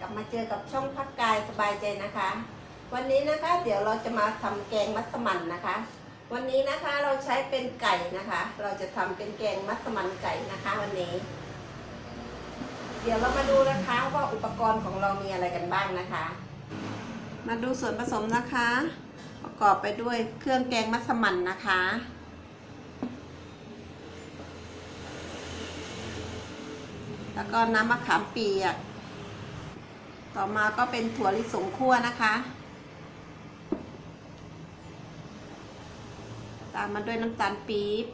กลับมาเจอกับช่องพักกายสบายใจนะคะ วันนี้นะคะ เดี๋ยวเราจะมาทำแกงมัสมั่นนะคะ วันนี้นะคะเราใช้เป็นไก่นะคะ เราจะทำเป็นแกงมัสมั่นไก่นะคะ วันนี้ เดี๋ยวเรามาดูนะคะว่าอุปกรณ์ของเรามีอะไรกันบ้างนะคะ มาดูส่วนผสมนะคะ ประกอบไปด้วยเครื่องแกงมัสมั่นนะคะแล้วก็น้ำมะขามเปียก ต่อมาก็เป็นถั่วลิสงคั่วนะคะ ตามมาด้วยน้ำตาลปี๊บ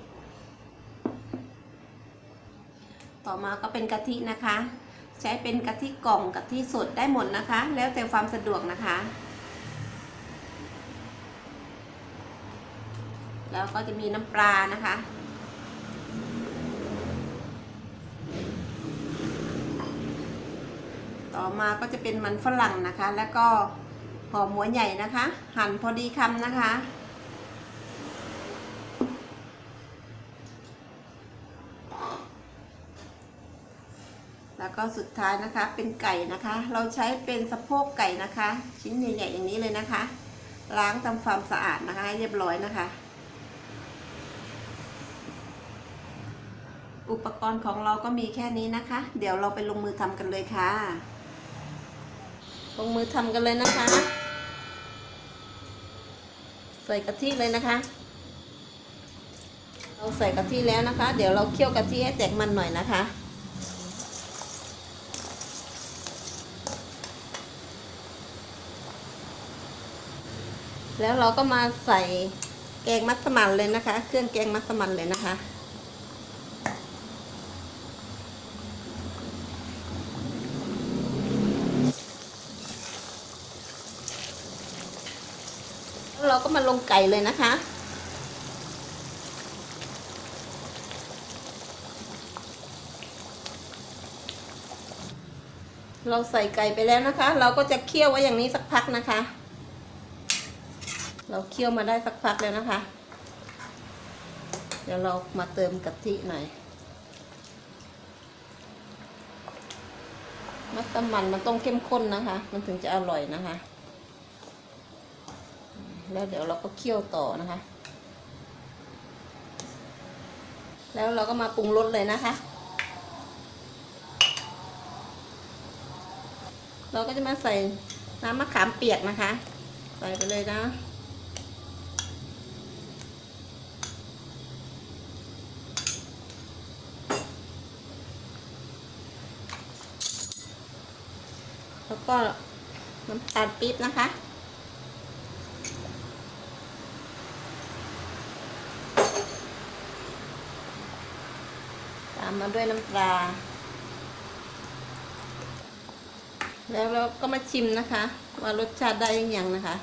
ต่อมาก็เป็นกะทินะคะ ใช้เป็นกะทิกล่องกะทิสดได้หมดนะคะ แล้วแต่ความสะดวกนะคะ แล้วก็จะมีน้ำปลานะคะ อมาก็จะเป็นมันฝรั่งนะคะ แล้วก็หอมหัวใหญ่นะคะ หั่นพอดีคำนะคะ แล้วก็สุดท้ายนะคะเป็นไก่นะคะ เราใช้เป็นสะโพกไก่นะคะ ชิ้นใหญ่ๆอย่างนี้เลยนะคะ ล้างทำความสะอาดนะคะให้เรียบร้อยนะคะ อุปกรณ์ของเราก็มีแค่นี้นะคะ เดี๋ยวเราไปลงมือทำกันเลยค่ะ ลงมือทำกันเลยนะคะ ใส่กะทิเลยนะคะ เราใส่กะทิแล้วนะคะ เดี๋ยวเราเคี่ยวกะทิให้แตกมันหน่อยนะคะแล้วเราก็มาใส่แกงมัสมั่นเลยนะคะ เครื่องแกงมัสมั่นเลยนะคะ เราก็มาลงไก่เลยนะคะ เราใส่ไก่ไปแล้วนะคะ เราก็จะเคี่ยวไว้อย่างนี้สักพักนะคะ เราเคี่ยวมาได้สักพักแล้วนะคะ เดี๋ยวเรามาเติมกะทิหน่อยมัสมั่นมันต้องเข้มข้นนะคะ มันถึงจะอร่อยนะคะ แล้วเดี๋ยวเราก็เคี่ยวต่อนะคะ แล้วเราก็มาปรุงรสเลยนะคะ เราก็จะมาใส่น้ำมะขามเปียกนะคะ ใส่ไปเลยนะแล้วก็น้ำตาลปี๊บนะคะามมาด้วยน้ำปลา แล้วเราก็มาชิมนะคะ ว่ารสชาติได้หรือยังนะคะ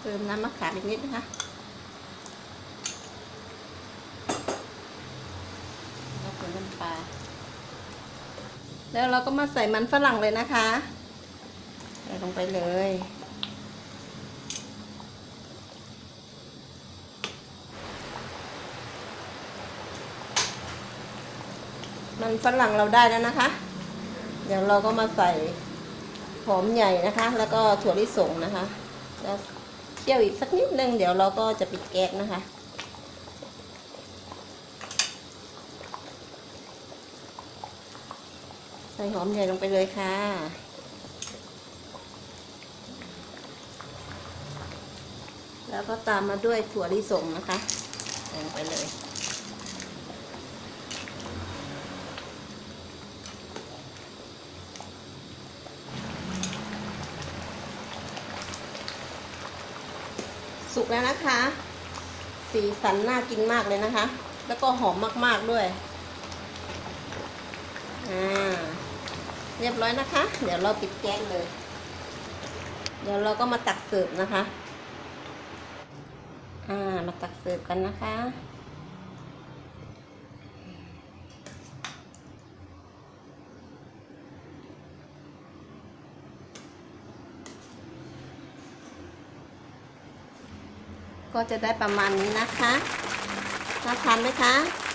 เติมน้ำมะขามอีกนิดนะคะแล้วก็น้ำปลา แล้วเราก็มาใส่มันฝรั่งเลยนะคะ ใส่ลงไปเลย มันฝรั่งเราได้แล้วนะคะ เดี๋ยวเราก็มาใส่หอมใหญ่นะคะ แล้วก็ถั่วลิสงนะคะแล้วเคี่ยวอีกสักนิดนึงเดี๋ยวเราก็จะปิดแก๊สนะคะใส่หอมใหญ่ลงไปเลยค่ะแล้วก็ตามมาด้วยถั่วลิสงนะคะลงไปเลย สุกแล้วนะคะ สีสันน่ากินมากเลยนะคะ แล้วก็หอมมากๆด้วย อ่า เรียบร้อยนะคะ เดี๋ยวเราปิดแก๊สเลย เดี๋ยวเราก็มาตักเสิร์ฟนะคะ อ่า มาตักเสิร์ฟกันนะคะ ก็จะได้ประมาณนี้นะคะน่าทานไหมคะ